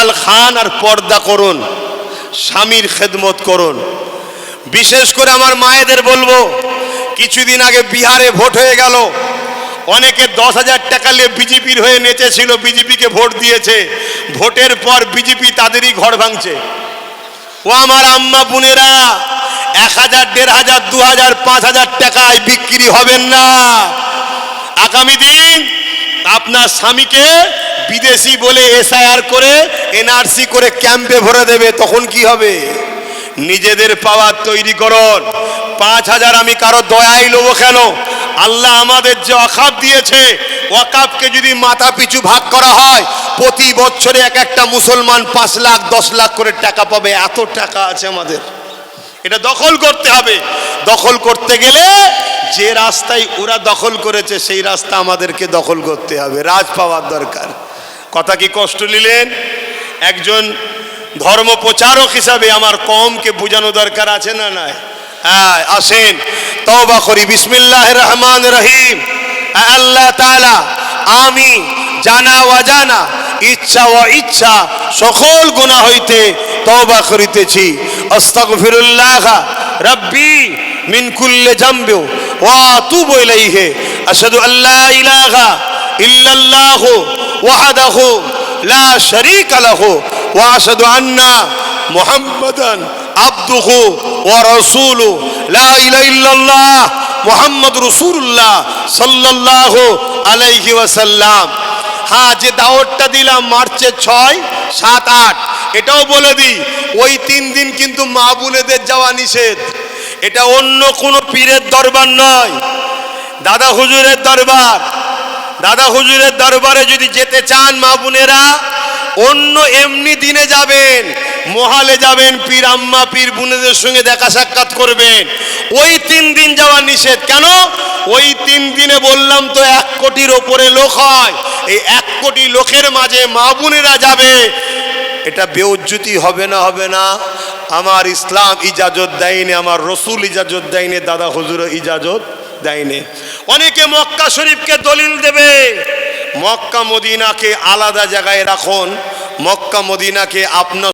হালাল খান আর পর্দা করুন, স্বামীর খেদমত করুন। বিশেষ করে আমার মায়েদের বলব, কিছুদিন আগে বিহারে ভোট হয়ে গেল। অনেকে দশ হাজার টাকা নিয়ে বিজেপির হয়ে নেচেছিল, বিজেপিকে ভোট দিয়েছে। ভোটের পর বিজেপি তাদেরই ঘর ভাঙছে। ও আমার আম্মা বোনেরা, এক হাজার, দেড় হাজার, দু হাজার, পাঁচ হাজার টাকায় বিক্রি হবেন না। আগামী দিন আপনার স্বামীকে বিদেশি বলে এসআইআর করে, এনআরসি করে ক্যাম্পে ভরে দেবে, তখন কি হবে? নিজেদের পাওয়ার তৈরি করুন। পাঁচ হাজার আমি কারও দয়াই লোবো কেন? আল্লাহ আমাদের যে অকাপ দিয়েছে ওয়াকাপকে যদি মাথা পিছু ভাগ করা হয়, প্রতি বছরে এক একটা মুসলমান পাঁচ লাখ, দশ লাখ করে টাকা পাবে। এত টাকা আছে আমাদের। এটা দখল করতে হবে। দখল করতে গেলে যে রাস্তায় ওরা দখল করেছে, সেই রাস্তা আমাদেরকে দখল করতে হবে। রাজ পাওয়ার দরকার। কথা কি কষ্ট নিলেন? একজন ধর্ম প্রচারক হিসাবে আমার কমকে বোঝানো দরকার আছে না নাই? হ্যাঁ আসেন। তওবা করি। বিসমিল্লাহ রহমান রহিম। আল্লাহ তাআলা আমি জানা অজানা, ইচ্ছা ও ইচ্ছা সকল গুণা হইতে তওবা করিতেছি। আস্তাগফিরুল্লাহ মিনকুল্লে মিন কুল্লি জামবি ওয়া আতুবু ইলাইহি। আশহাদু আল্লা ইলাহা ইল্লাল্লাহ ওয়াহদাহু লা শারীকা লাহু ওয়া আশহাদু আন্না মুহাম্মাদান আবদুহু ওয়া রাসূলুহু লা ইলাহা ইল্লাল্লাহ মুহাম্মদ রাসূলুল্লাহ সাল্লাল্লাহু আলাইহি ওয়াসাল্লাম। হ্যাঁ যে দাওয়াতটা দিলাম মার্চের ছয়, সাত, আট, এটাও বলে দিই, ওই তিন দিন কিন্তু মা বোনেদের যাওয়া নিষেধ। এটা অন্য কোনো পীরের দরবার নয়। দাদা হুজুরের দরবার। দাদা হুজুরের দরবারে যদি যেতে চান মা বোনেরা, অন্য এমনি দিনে যাবেন, মহালে যাবেন, পীর আম্মা, পীর বোনেদের সঙ্গে দেখা সাক্ষাৎ করবেন। ওই তিন দিন যাওয়া নিষেধ। কেন? ওই তিন দিনে বললাম তো এক কোটির ওপরে লোক হয়। এই এক কোটি লোকের মাঝে মা বোনেরা যাবে। এটা বেউজ্জুতি হবে না হবে না। আমার ইসলাম ইজাজত দেয়নি, আমার রসুল ইজাজত দেয়নি, দাদা হুজুর ইজাজত দেয়নি। অনেকে মক্কা শরীফকে দলিল দেবে। মক্কা মদিনাকে আলাদা জায়গায় রাখুন। মক্কা মদিনাকে আপনার